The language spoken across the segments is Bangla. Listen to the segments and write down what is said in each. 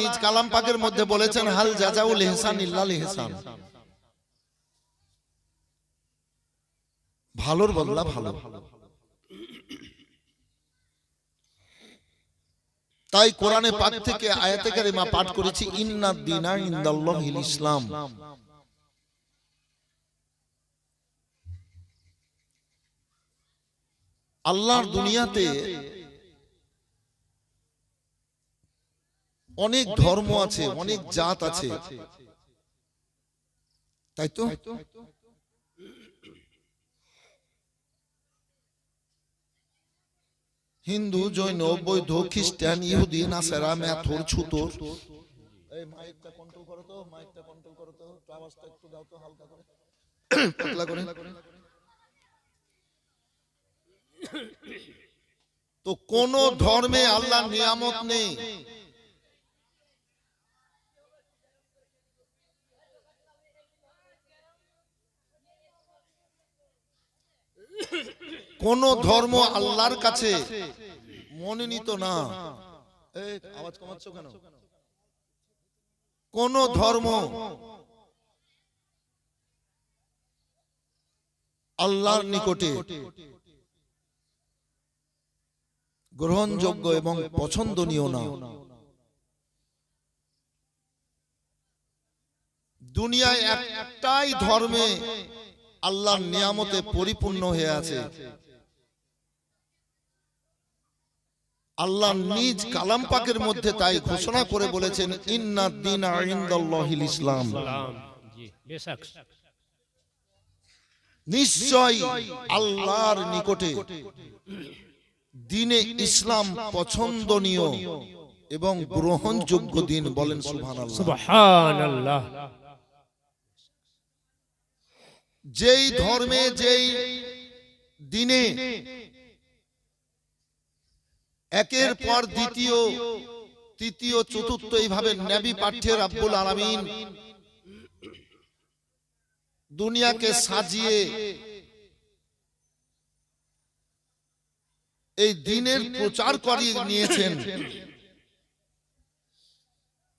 নিজ কালাম পাকের মধ্যে বলেছেন, হাল জাজাউল ইহসান ইল্লাল ইহসান। ভালোর বদলা ভালো। তাই কোরআনে পাক থেকে আয়াতে কারিমা পাঠ করেছি, ইন্না দিনা ইনদাল্লাহিল ইসলাম। আল্লাহর দুনিয়াতে অনেক ধর্ম আছে অনেক জাত আছে। তাই তো? হিন্দু জৈন বৈধ খ্রিস্টান ইহুদি নাসারা ম্যাথর ছুতর। এই মাইকটা কন্ট্রোল করো তো মাইকটা কন্ট্রোল করো তো আওয়াজটা একটু দাও তো হালকা করে। পাতলা করে। তো কোন ধর্মে আল্লাহ নিয়ামত নেই। কোন ধর্ম আল্লাহর কাছে মনোনীত না। আওয়াজ কমাচ্ছ কেন? কোন ধর্ম আল্লাহর নিকটে গ্রহণযোগ্য এবং পছন্দনীয় না। দুনিয়ায় একটাই ধর্মে আল্লাহ নিয়ামতে পরিপূর্ণ হয়ে আছে। আল্লাহ নিজ কালাম পাকের মধ্যে তাই ঘোষণা করে বলেছেন ইন্না দিন ইসলাম। নিশ্চয় আল্লাহর নিকটে দিনে ইসলাম পছন্দনীয় এবং গ্রহণযোগ্য দিন বলেন সুহান আল্লাহ যেই ধর্মে যেই দিনে একের পর দ্বিতীয় তৃতীয় চতুর্থ এইভাবে নবী পাঠ্যের আব্বুল আলামিন দুনিয়াকে সাজিয়ে এই দিনের প্রচার করিয়ে নিয়েছেন।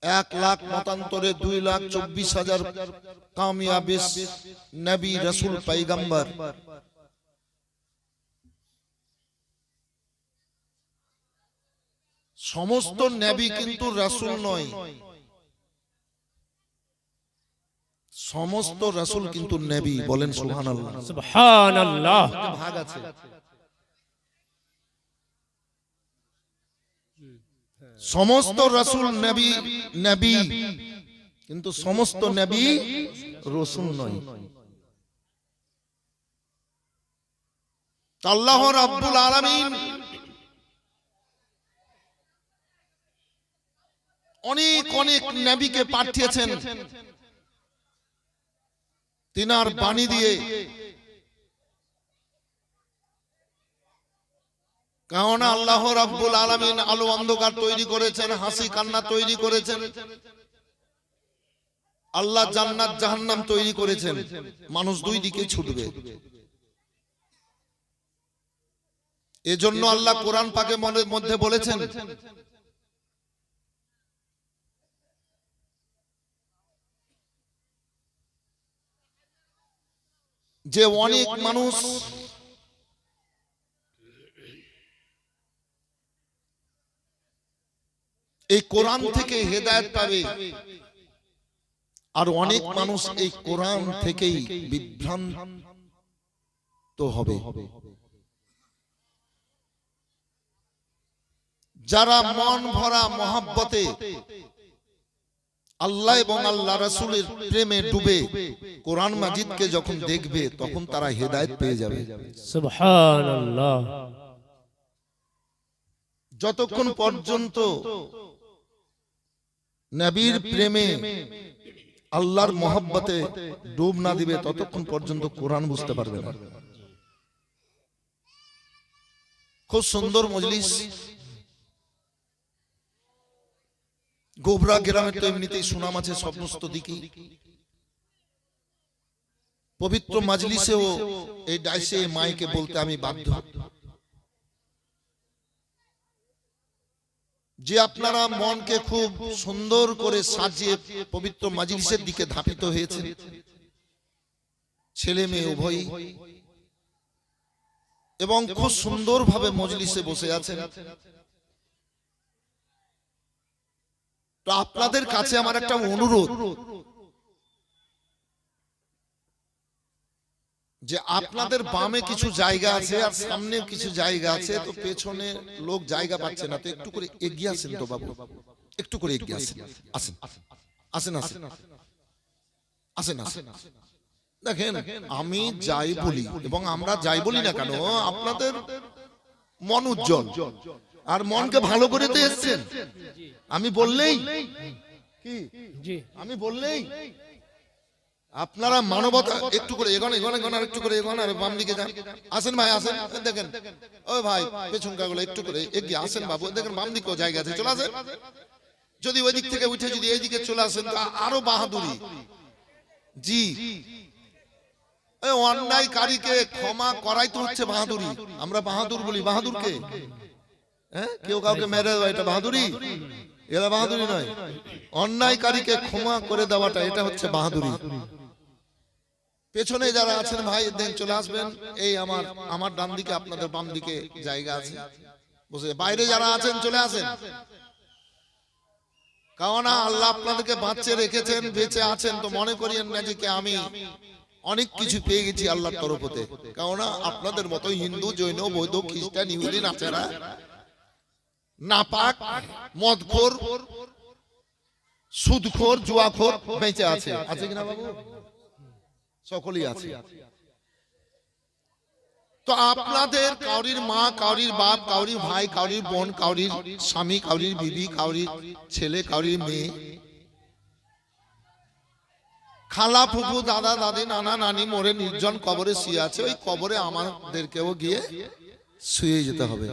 এক লাখ মতান্তরে দুই লাখ চব্বিশ হাজার কামিয়াবিস নবী রসুল পাইগম্বর সমস্ত নেবি কিন্তু রাসুল নয়। সমস্ত রাসুল কিন্তু নেবি বলেন সুহান আল্লাহ সুহান আল্লাহ ভাগ আছে। সমস্ত রাসূল নবী নবী কিন্তু সমস্ত নবী রসুল নয়। আল্লাহ রাব্বুল আলামিন অনেক অনেক নবীকে পাঠিয়েছেন। তিনার বাণী দিয়ে কারণ আল্লাহ রাব্বুল আলামিন আলো অন্ধকার তৈরি করেছেন, হাসি কান্না তৈরি করেছেন। আল্লাহ জান্নাত, জাহান্নাম তৈরি করেছেন। মানুষ দুই দিকে ছুটবে। এজন্য আল্লাহ কোরআন পাকে মনের মধ্যে বলেছেন, যে অনেক মানুষ এই কোরআন থেকে হেদায়ত পাবে। আর অনেক মানুষ এই কোরআন থেকেই বিভ্রান্ত হবে। যারা মন ভরা মহাব্বতে আল্লাহ এবং আল্লাহ রাসুলের প্রেমে ডুবে কোরআন মাজিদকে যখন দেখবে তখন তারা হেদায়ত পেয়ে যাবে। যতক্ষণ পর্যন্ত নবীর প্রেমে আল্লাহর মহব্বতে ডুব না দিবে ততক্ষণ পর্যন্ত কোরআন বুঝতে পারবে না। খুব সুন্দর মজলিস। গোবরা গ্রামের তো এমনিতেই সুনাম আছে সমস্ত দিকে। পবিত্র মাজলিসেও এই ডাইসে মাইকে বলতে আমি বাধ্য। যে আপনারা মনকে খুব সুন্দর করে সাজিয়ে পবিত্র মাজলিসের দিকে ধাপিত হয়েছে ছেলে মেয়ে উভয়ই। এবং খুব সুন্দরভাবে মজলিসে বসে আছেন। তো আপনাদের কাছে আমার একটা অনুরোধ যে আপনাদের বামে কিছু জায়গা আছে আর সামনে কিছু জায়গা আছে তো পেছনে লোক জায়গা পাচ্ছে না তো একটু করে এগিয়ে আসেন তো বাবু। একটু করে এগিয়ে আসেন। আসেন আসেন আসেন। আসেন আসেন দেখেন আমি যাই বলি এবং আমরা যাই বলি না কেন আপনাদের মন উজ্জ্বল। আর মনকে ভালো করে তো এসছেন। আমি বললেই। কি? আমি বললেই। আপনারা মানবতা একটু করে এগোন এগোন এগোন আর একটু করে এগোন আর বাম দিকে যান। আসেন ভাই আসেন। দেখেন। ও ভাই পেছন কাগুলো একটু করে এগিয়ে আসেন বাবু। দেখেন বাম দিকেও জায়গা আছে। চলে আসেন। যদি ওই দিক থেকে উঠে যদি এই দিকে চলে আসেন তা আরও বাহাদুরি। জি। অন্যায়কারীকে ক্ষমা করাই তো হচ্ছে বাহাদুরি। আমরা বাহাদুর বলি। বাহাদুরকে? হ্যাঁ? কেউ কাউকে মেরে দেওয়া এটা বাহাদুরি? এটা বাহাদুরি নয়। অন্যায়কারীকে ক্ষমা করে দেওয়াটা, এটা হচ্ছে বাহাদুরি। পেছনে যারা আছেন ভাই, দেন চলে আসবেন। এই আমার আমার ডান দিকে, আপনাদের বাম দিকে জায়গা আছে। বুঝে বাইরে যারা আছেন, চলে আসেন। কারণ আল্লাহ আপনাদেরকে বাঁচিয়ে রেখেছেন, বেঁচে আছেন, তো মনে করিয়েন না যে আমি। অনেক কিছু পেয়ে গেছি আল্লাহর তরফতে কারণ আপনাদের মতো হিন্দু, জৈন, বৌদ্ধ, খ্রিস্টান, ইহুদি, নাচেরা নাপাক, মদখোর, সুদখোর, জুয়াখোর বেঁচে আছে। আছে কিনা বাবু? সকলেই আছে। তো আপনাদের কাউরির মা, কাউরির বাপ, কাউরির ভাই, কাউরির বোন, কাউরির স্বামী, কাউরির বিবি, কাউরির ছেলে, কাউরির মেয়ে, খালা ফুফু, দাদা, দাদি, নানা, নানি মোরে নির্জন কবরে শুয়ে আছে। ওই কবরে আমাদেরকেও গিয়ে শুয়ে যেতে হবে।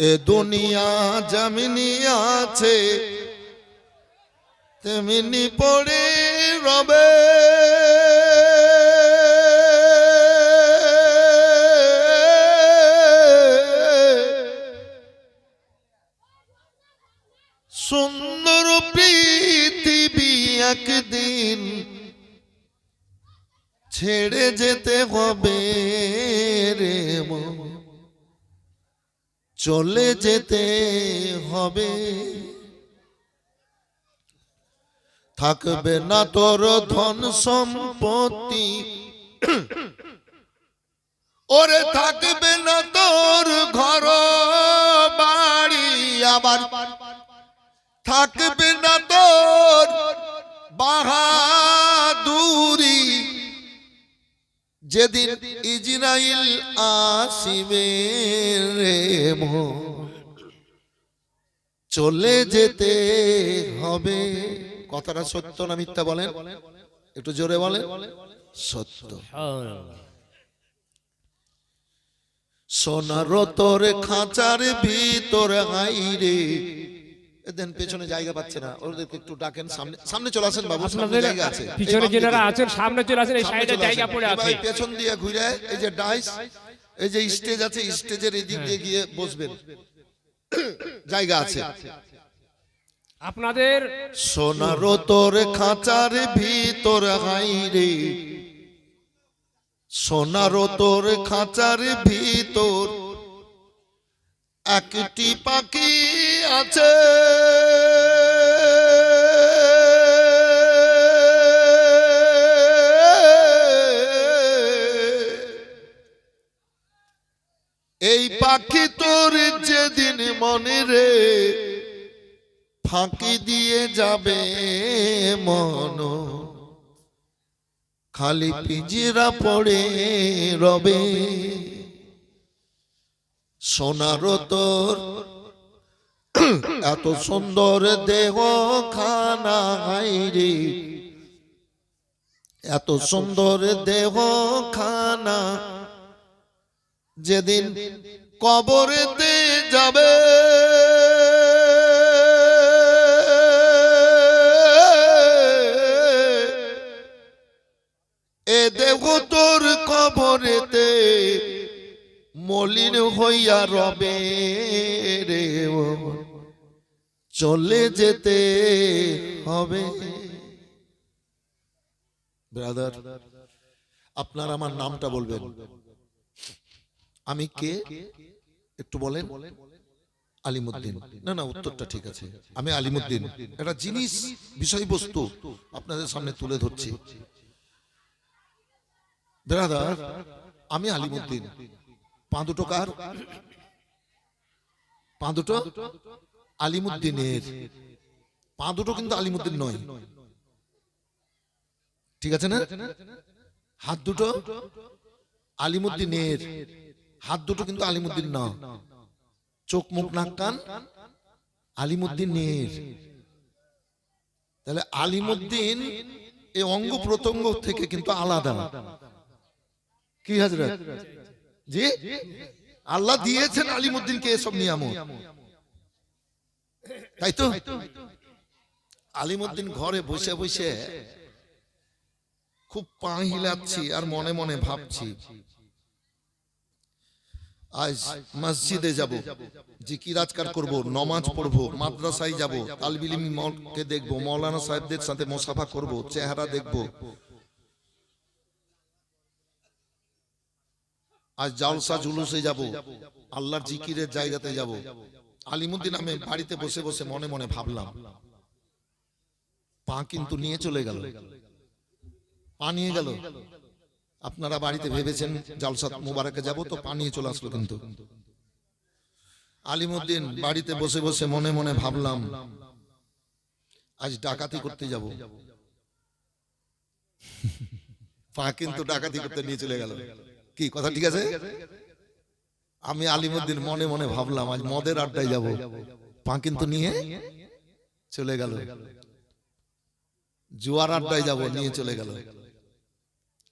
এ দুনিয়া জমিনি আছে, তেমনি পড়ে রবে। সুন্দর পৃথিবী একদিন ছেড়ে যেতে হবে রে মন। চলে যেতে হবে। থাকবে না তোর ধন সম্পত্তি। ওরে থাকবে না তোর ঘর বাড়ি আবার। থাকবে না তোর বাহাদুরি যেদিন ইজরাইল আসিবে রে চলে যেতে হবে। কথাটা সত্য না মিথ্যা বলেন? একটু জোরে বলেন। সত্য। সোনার তোর খাঁচার ভিতর হাইরে দেন পেছনে জায়গা পাচ্ছে না। ওদেরকে একটু ডাকেন সামনে সামনে চলে আসেন বাবু সামনে জায়গা আছে। পিছনে যারা আছেন সামনে চলে আসেন এই সাইডে জায়গা পড়ে আছে। পেছন দিয়ে ঘুরে এই যে ডাইস এই যে স্টেজ আছে স্টেজের এদিক দিয়ে গিয়ে বসবেন। জায়গা আছে। আপনাদের সোনার তোর খাঁচার ভিতর হাইরে সোনার তোর খাঁচার ভিতর একটি পাখি আছে। এই পাখি তোর যেদিন মনে রে, ফাঁকি দিয়ে যাবে মন। খালি পিঞ্জিরা পড়ে রবে। সোনার তোর। এত সুন্দর দেহ খানা এত সুন্দর দেহ খানা যেদিন কবরেতে যাবে। এ দেহ তোর কবরেতে মলিন লইয়া রবে রে চলে যেতে হবে। ব্রাদার, আপনার আমার নামটা বলবেন। আমি কে? একটু বলেন। আলিমুদ্দিন। না না, উত্তরটা ঠিক আছে। আমি আলিমুদ্দিন। একটা জিনিস, বিষয়বস্তু আপনাদের সামনে তুলে ধরছি। ব্রাদার, আমি আলিমুদ্দিন। পা দুটো কার? পা দুটো আলিমুদ্দিনের। পা দুটো কিন্তু আলিমুদ্দিন নয়। ঠিক আছে না? হাত দুটো আলিমুদ্দিনের। হাত দুটো কিন্তু আলিমুদ্দিন না। চোখ মুখ নাক কান আলিমুদ্দিনের। তাহলে আলিমুদ্দিন এই অঙ্গ প্রত্যঙ্গ থেকে কিন্তু আলাদা। কি হাজরা জি? আল্লাহ দিয়েছেন আলিমুদ্দিনকে এসব নিয়ামত। তাই তো? আলিমুদ্দিন ঘরে বসে বসে খুব পা হিলাচ্ছি আর মনে মনে ভাবছি, আজ মসজিদে যাব জিকির আজকার করব, নমাজ পড়ব, মাদ্রাসায় যাব, তালবিলিমি মলকে দেখব, মৌলানা সাহেবদের সাথে মোসাফা করব, চেহারা দেখব আজ জালসা জুলুসে যাব। আল্লাহর জিকিরের জায়গাতে যাব। আলিমুদ্দিন আমি বাড়িতে বসে বসে মনে মনে ভাবলাম। পা কিন্তু নিয়ে চলে গেল। পা নিয়ে গেল। আপনারা বাড়িতে ভেবেছেন জালসাত মুবারকে যাব তো পা নিয়ে চলে আসলো কিন্তু। আলিমুদ্দিন বাড়িতে বসে বসে মনে মনে ভাবলাম আজ ডাকাতি করতে যাব। পা কিন্তু ডাকাতি করতে নিয়ে চলে গেল। কি, কথা ঠিক আছে? আমি আলিমুদ্দিন মনে মনে ভাবলাম, আজ মদের আড্ডায় যাব। পা কিন্তু নিয়ে চলে গেল। জুয়ার আড্ডায় যাব, নিয়ে চলে গেল।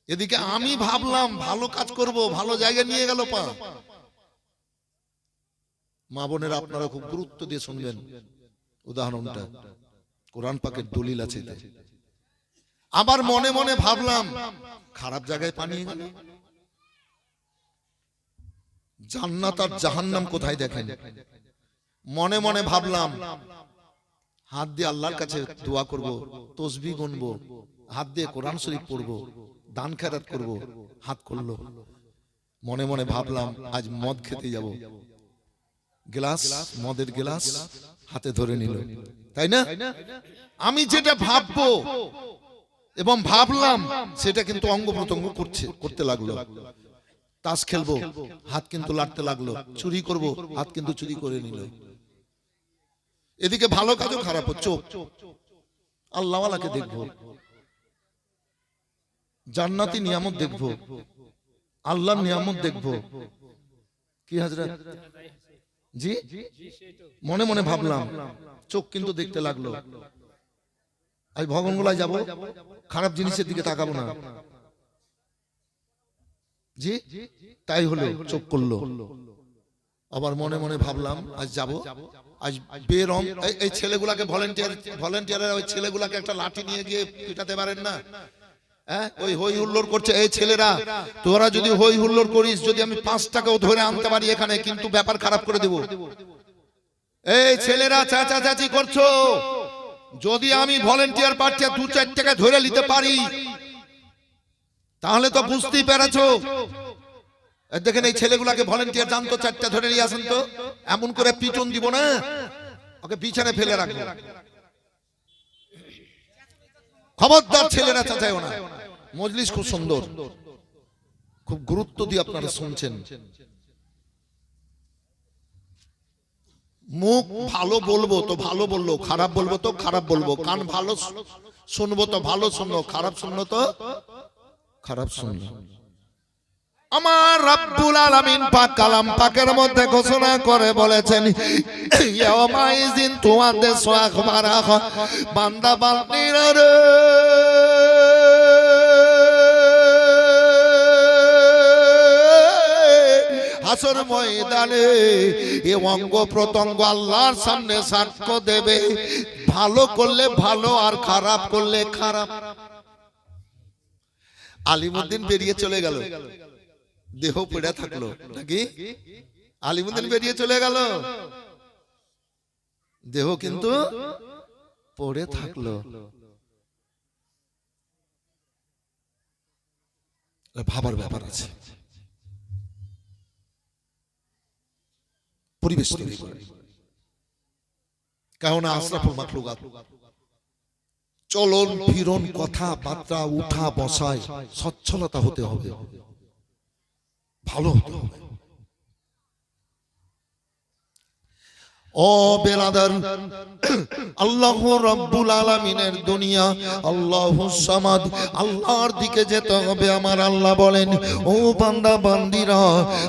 এদিকে আমি ভাবলাম, ভালো কাজ করব, ভালো জায়গায় নিয়ে গেল পা। মা বোনের আপনারা খুব গুরুত্ব দিয়ে শুনবেন উদাহরণটা। কোরআন পাকের দলিল আছে আবার মনে মনে ভাবলাম, খারাপ জায়গায় পানিয়ে গেল। জান্নাত আর জাহান্নাম কোথায় দেখেন? মনে মনে ভাবলাম হাত দিয়ে আল্লাহর কাছে দোয়া করব তসবি গুনব হাত দিয়ে কোরআন শরীফ পড়ব দান খেরাত করব হাত করল মনে মনে ভাবলাম আজ মদ খেতে যাব। গ্লাস মদের গ্লাস হাতে ধরে নিল। তাই না? আমি যেটা ভাববো এবং ভাবলাম সেটা কিন্তু অঙ্গ প্রত্যঙ্গ করছে করতে লাগল। তাস খেলব হাত কিন্তু লাড়তে লাগল চুরি করব হাত কিন্তু চুরি করে নিল। এদিকে ভালো কাজও খারাপ হচ্ছে আল্লাহওয়ালাকে দেখব। জান্নাতি নিয়ামত দেখব। আল্লাহর নিয়ামত দেখব। কি হাজরা জি? মনে মনে ভাবলাম চোখ কিন্তু দেখতে লাগল। আজ ভবনগুলায় যাব খারাপ জিনিসের দিকে তাকাবো না। জি? তাই হলো চোখ করল। আবার মনে মনে ভাবলাম আজ যাব? আজ বেরং এই- ছেলেগুলাকে ভলেন্টিয়ার ভলেন্টিয়ারের ওই ছেলেগুলাকে একটা লাঠি নিয়ে গিয়ে পিটাতে পারেন না? হ্যাঁ? ওই হই করছে। এই ছেলেরা তোরা যদি হই করিস যদি আমি পাঁচ টাকাও ধরে আনতে পারি এখানে কিন্তু ব্যাপার খারাপ করে দেব। এই ছেলেরা চাচা চাচি করছ। যদি আমি ভলেন্টিয়ার পাঠিয়ে দু চার টাকা ধরে নিতে পারি তাহলে তো বুঝতেই পেরেছ। দেখেন এই ছেলেগুলাকে ভলেন্টিয়ার জানতো চারটা ধরে নিয়ে আসেন তো। এমন করে পিটন দিব না। ওকে বিছানে ফেলে রাখব। খবরদার ছেলেরা চাচায় না মজলিস খুব সুন্দর। খুব গুরুত্ব দিয়ে আপনারা শুনছেন। মুখ ভালো বলব তো ভালো বলল খারাপ বলব তো খারাপ বলব। কান ভালো শুনব তো ভালো শুনব খারাপ শুনব তো খারাপ শুনব আমার রাব্বুল আলামিন পাক কালাম পাকের মধ্যে ঘোষণা করে বলেছেন ইয়াউমাইজিন তুয়াদে সোয়াখবারা বান্দা বান্দিরা রে। হাসর ময়দানে এ অঙ্গ প্রত্যঙ্গ আল্লাহর সামনে সাক্ষ্য দেবে। ভালো করলে ভালো আর খারাপ করলে খারাপ। আলিমুদ্দিন বেরিয়ে চলে গেল। দেহ পড়ে থাকল। নাকি? আলিমুদ্দিন বেরিয়ে চলে গেল। দেহ কিন্তু পড়ে থাকল। ভাবার ব্যাপার আছে। পরিবেশ তৈরি করে। কেননা আশরাফুল মাখলুকাত। চলন ফিরন কথা বার্তা উঠা বসায় সচ্ছলতা হতে হবে। ভালো হতে হবে। বেরাদার আল্লাহ দুনিয়া, আল্লাহ আল্লাহর দিকে হবে, আমার আল্লাহ বলেন, ও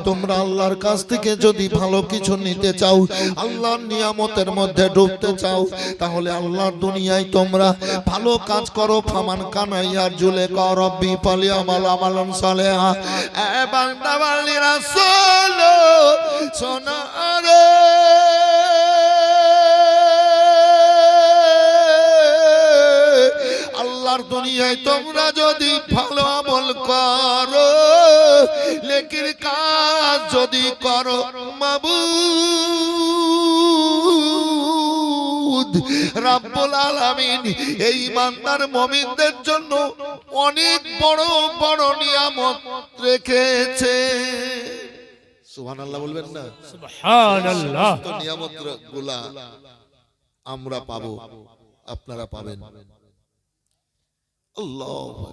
তোমরা আল্লাহর কাছ থেকে যদি ভালো কিছু নিতে চাও, আল্লাহর নিয়ামতের মধ্যে ডুবতে চাও, তাহলে আল্লাহর দুনিয়ায় তোমরা ভালো কাজ করো, ফামান কানাইয়ার জুলে কর রব্বি আমাল সোনা আল্লাহর দুনিয়ায় তোমরা যদি ভালো আমল করো লেকির কাজ যদি করো মাবুদ রাব্বুল আলামিন এই ইমানদার মুমিনদের জন্য অনেক বড় বড় নিয়ামত রেখেছে। সুবহানাল্লাহ বলবেন না? সুবহানাল্লাহ। নিয়ামতগুলা আমরা পাবো আপনারা পাবেন। আল্লাহু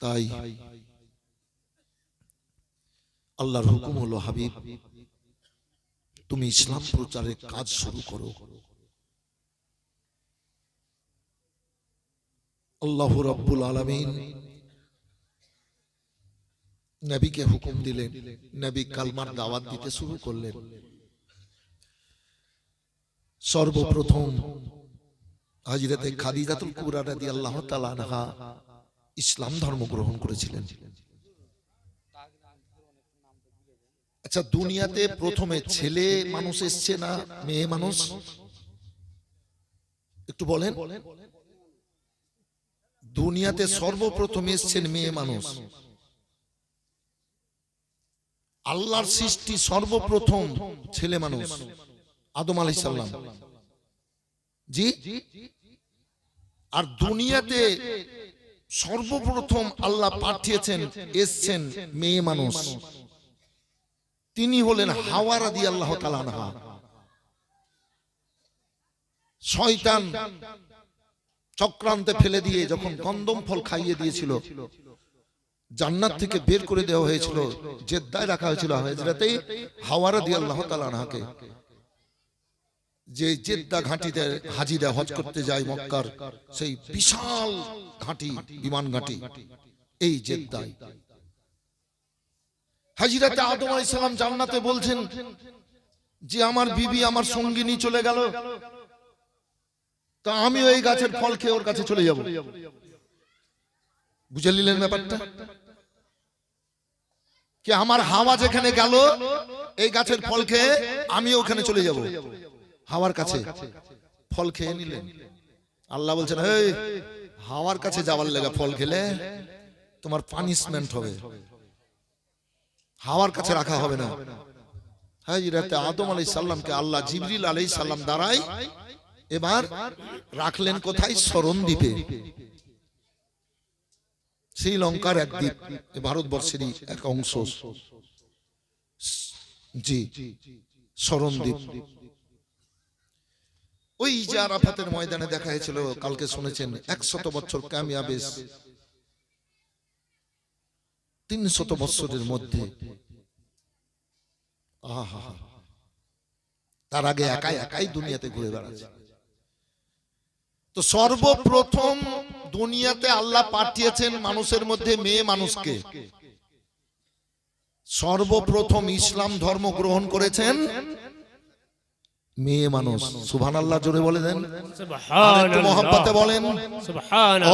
তাই আল্লাহর হুকুম হলো, হাবিব, তুমি ইসলাম প্রচারের কাজ শুরু করো। আল্লাহ রাব্বুল আলামিন নবীকে হুকুম দিলেন, নবী কালমার দাওয়াত দিতে শুরু করলেন। সর্বপ্রথম। হাজিরাতে খাদিজাতুল কুবরা রাদিয়াল্লাহু তাআলা আনহা ইসলাম ধর্ম গ্রহণ করেছিলেন। আচ্ছা দুনিয়াতে প্রথমে ছেলে মানুষ এসছে না মেয়ে মানুষ? একটু বলেন। দুনিয়াতে সর্বপ্রথম এসছেন মেয়ে মানুষ। আল্লাহর সৃষ্টি সর্বপ্রথম ছেলে মানুষ। আদম আলাইহিস সালাম। জি? আর দুনিয়াতে সর্বপ্রথম আল্লাহ পাঠিয়েছেন এসছেন মেয়ে মানুষ। তিনি হলেন হাওয়া রাদি আল্লাহ তালানহা শয়তান চক্রান্তে ফেলে দিয়ে যখন গন্ধম ফল খাইয়ে দিয়েছিল জান্নাত থেকে বের করে দেওয়া হয়েছিল জেদ্দায় রাখা হয়েছিল হাওয়ারা দিয়ে আল্লাহ তালানহাকে যে জেদ্দা ঘাঁটিতে হাজিরা হজ করতে যায় মক্কার সেই বিশাল ঘাঁটি, বিমান ঘাঁটি, এই জেদ্দায়। হাজিরাতে আদম আলাইহিস সালাম জান্নাতে বলছেন যে আমার বিবি আমার সঙ্গিনী চলে গেল, তা আমিও এই গাছের ফল খেয়ে ওর কাছে চলে যাব। বুঝে নিলেন ব্যাপারটা? কি আমার হাওয়া যেখানে গেল, এই গাছের ফল খেয়ে আমি ওখানে চলে যাব। হাওয়ার কাছে ফল খেয়ে নিলেন। আল্লাহ বলছেন এই হাওয়ার কাছে যাওয়ার লেগে ফল খেলে তোমার পানিশমেন্ট হবে। হাওয়ার কাছে রাখা হবে না। হাজিরাতে আদম আলাই সাল্লামকে আল্লাহ জিবরিল আলাই সাল্লাম দ্বারাই এবার রাখলেন কোথায়? স্মরণ দ্বীপে। শ্রীলঙ্কার এক দ্বীপ ভারতবর্ষেরই এক অংশ। জি। স্মরণ দ্বীপ। ওই যে আরাফাতের ময়দানে দেখা হয়েছিল কালকে শুনেছেন একশত বছর কামিয়াবেশ। তিনশত বৎসরের মধ্যে। আহা। তার আগে একাই একাই দুনিয়াতে ঘুরে বেড়াচ্ছে। তো সর্বপ্রথম দুনিয়াতে আল্লাহ পাঠিয়েছেন মানুষের মধ্যে মেয়ে মানুষকে। সর্বপ্রথম ইসলাম ধর্ম গ্রহণ করেছেন মেয়ে মানুষ। সুবহান আল্লাহ জোরে বলে দেন। একটু বলেন।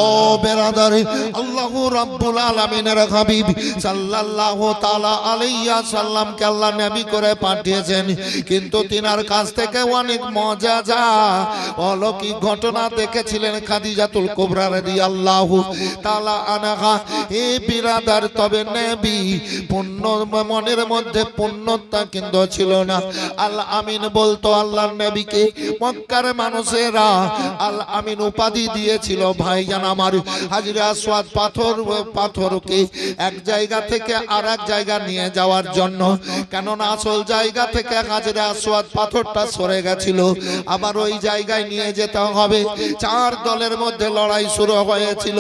ও বেরাদার আল্লাহ রাব্বুল আলামিনের হাবিব সাল্লাল্লাহু তাআলা আলাইহি সাল্লামকে আল্লাহ নবী করে পাঠিয়েছেন। কিন্তু তিনার কাছ থেকে অনেক মজা যা। অলৌকিক ঘটনা দেখেছিলেন খাদিজাতুল কুবরা রাদিয়াল্লাহু তাআলা আনহা। হে বিরাদার তবে নবী পূর্ণ মনের মধ্যে পূর্ণতা কিন্তু ছিল না। আল আমিন বলতো আল্লাহর নবীকে মক্কার মানুষেরা আল আমিন উপাধি দিয়েছিল। ভাইজান আমার, হাজিরা আসওয়াদ পাথর, পাথরকে এক জায়গা থেকে আর এক জায়গা নিয়ে যাওয়ার জন্য। কেননা আসল জায়গা থেকে হাজিরা আসওয়াদ পাথরটা সরে গেছিল। আবার ওই জায়গায় নিয়ে যেতে হবে। চার দলের মধ্যে লড়াই শুরু হয়েছিল।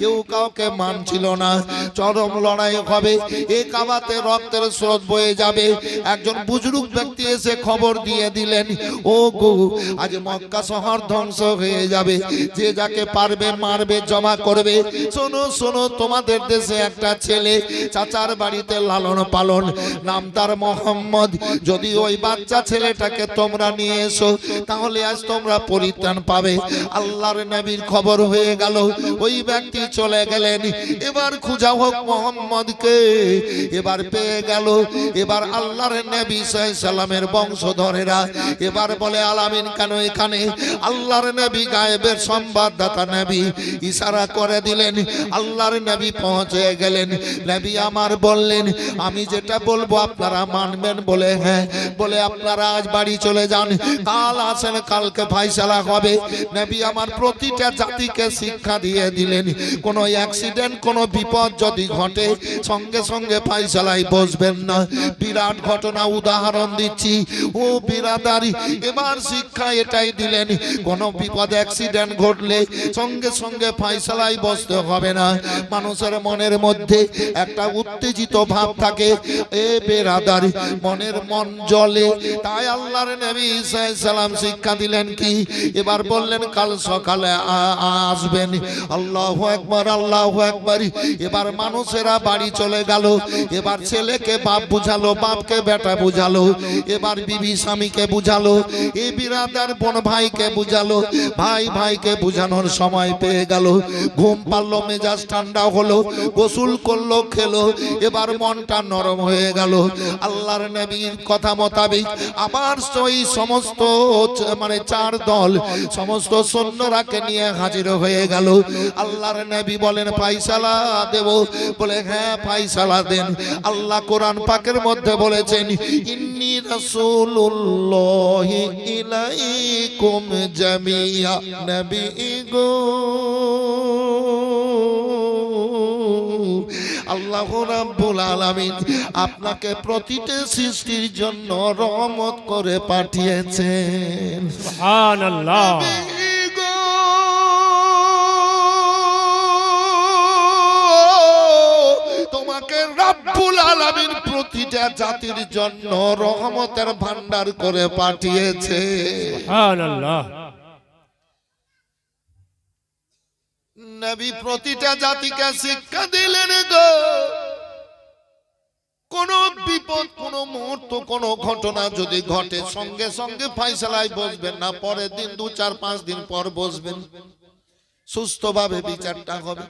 কেউ কাউকে মানছিল না। চরম লড়াই হবে। এ কাবাতে রক্তের স্রোত বয়ে যাবে। একজন বুজুর্গ ব্যক্তি এসে খবর দিয়ে দিলেন ও গো, আজ মক্কা শহর ধ্বংস হয়ে যাবে। যে যাকে পারবে, মারবে, জমা করবে। শোনো শোনো, তোমাদের দেশে একটা ছেলে চাচার বাড়িতে লালন পালন। নাম তার মোহাম্মদ। যদি ওই বাচ্চা ছেলেটাকে তোমরা নিয়ে এসো, তাহলে আজ তোমরা পরিত্রাণ পাবে। আল্লাহর নবীর খবর হয়ে গেল। ওই ব্যক্তি চলে গেলেন। এবার খুঁজা হোক মোহাম্মদকে। এবার পেয়ে গেল। এবার আল্লাহর নবী সাল্লামের বংশধরেরা এবার বলে, আলামিন কেন এখানে? আল্লাহর নবী গায়েবের সংবাদদাতা নবী ইশারা করে দিলেন, আল্লাহর নবী পৌঁছে গেলেন। নবী আমার বললেন, আমি যেটা বলব আপনারা মানবেন বলে হ্যাঁ বলে আপনারা আজ বাড়ি চলে যান। কাল আসেন, কালকে ফাইসালা হবে। নবী আমার প্রতিটা জাতিকে শিক্ষা দিয়ে দিলেন, কোনো অ্যাক্সিডেন্ট, কোনো বিপদ যদি ঘটে, সঙ্গে সঙ্গে ফাইসালাই বসবেন না। বিরাট ঘটনা, উদাহরণ দিচ্ছি। ও বিরাদারি এবার শিক্ষা এটাই দিলেন, কোন বিপদ অ্যাক্সিডেন্ট ঘটলে সঙ্গে সঙ্গে ফাইসালাই বসতে হবে না। মানুষের মনের মধ্যে একটা উত্তেজিত ভাব থাকে, এ বেরাদার, মনের মন জলে তাই আল্লাহর নবী সালাম শিক্ষা দিলেন কি? এবার বললেন, কাল সকালে আসবেন। আল্লাহ একবার আল্লাহ একবার এবার মানুষেরা বাড়ি চলে গেল। এবার ছেলেকে বাপ বুঝালো, বাপকে বেটা বুঝালো। এবার বিবি স্বামীকে বুঝালো। এ বিরাদার বোন ভাইকে বুঝালো। ভাই ভাইকে বুঝানোর সময় পেয়ে গেল। ঘুম পারল মেজাজ ঠান্ডা হলো, গোসল করল, খেলো। এবার মনটা নরম হয়ে গেল। আল্লাহর নবীর কথা মোতাবেক আবার ওই সমস্ত মানে চার দল, সমস্ত সৈন্যরাকে নিয়ে হাজির হয়ে গেল। আল্লাহর নবী বলেন, ফাইসালা দেব। বলে হ্যাঁ ফাইসালা দেন। আল্লাহ কোরআন পাকের মধ্যে বলেছেন, ইন্নি রাসূলুল্লাহি ইলাইকুম জামিয়া নবী গো আল্লাহ রাব্বুল আলামিন আপনাকে প্রতিটা সৃষ্টির জন্য রহমত করে পাঠিয়েছেন। সুবহানাল্লাহ। রাব্বুল আলামিন প্রতিটা জাতির জন্য রহমতের ভান্ডার করে পাঠিয়েছে। সুবহানাল্লাহ। নবী প্রতিটা জাতিকে শিক্ষা দিলেন গো। কোন বিপদ কোন মুহূর্ত কোন ঘটনা যদি ঘটে সঙ্গে সঙ্গে ফাইসালায় বসবেন না পরের দিন দু চার পাঁচ দিন পর বসবেন। সুস্থভাবে বিচারটা হবে।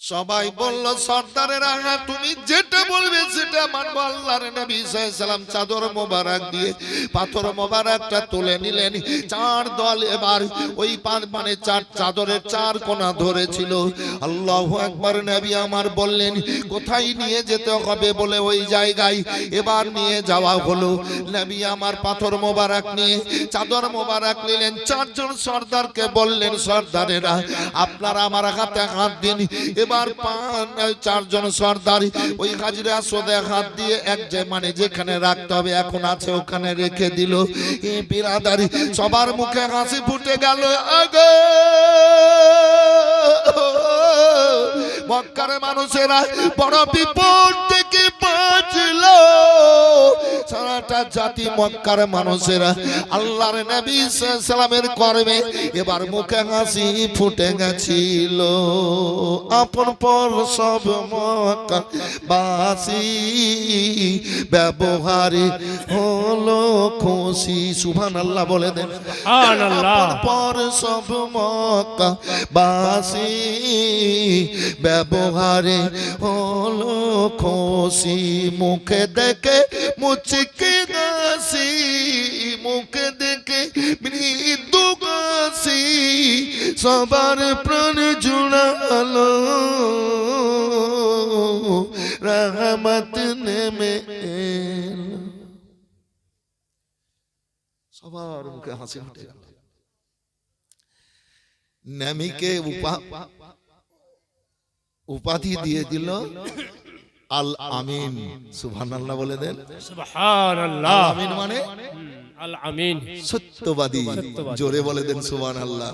সবাই বলল, সর্দারেরা হ্যাঁ তুমি যেটা বলবে সেটা মানবো আল্লাহর নবী সাল্লাম চাদর মোবারক দিয়ে পাথর মোবারকটা তুলে নিলেন। চার দল এবার ওই পা- মানে চার চাদরের চার কোনা ধরেছিল। আল্লাহ একবার নবী আমার বললেন, কোথায় নিয়ে যেতে হবে বলে ওই জায়গায়? এবার নিয়ে যাওয়া হলো। নবী আমার পাথর মোবারক নিয়ে চাদর মোবারক নিলেন। চারজন সর্দারকে বললেন, সর্দারেরা, আপনারা আমার হাতে হাত দিন। এবার পান চারজন সর্দার ওই হাজিরা সোদে হাত দিয়ে এক যে মানে যেখানে রাখতে হবে, এখন আছে ওখানে রেখে দিল। বিরাদারি, সবার মুখে হাসি ফুটে গেল, আগে। মক্কার মানুষেরা বড় বিপদ থেকে বাঁচলো। সারাটা জাতি মক্কার মানুষেরা আল্লাহর নবী সালামের কর্মে এবার মুখে হাসি ফুটে গেছিল। আপন পর সব বাসি ব্যবহারে হলো খুশি। সুভান আল্লাহ বলে দেন। আপন পর সব মক্কা বাসি ব্যবহারে হলো খুশি। মুখে দেখে মুচকে গাছি মুখে দেখে মৃদু গাছি সবার প্রাণ জুড়ালো। রহমত নেমে সবার মুখে হাসি ফুটে গেল। নামিকে উপা- উপাধি দিয়ে দিল আল আমিন সুবহানাল্লাহ বলে দেন। সুবহানাল্লাহ। আমিন মানে আল আমিন সত্যবাদী। জোরে বলে দেন সুবহানাল্লাহ।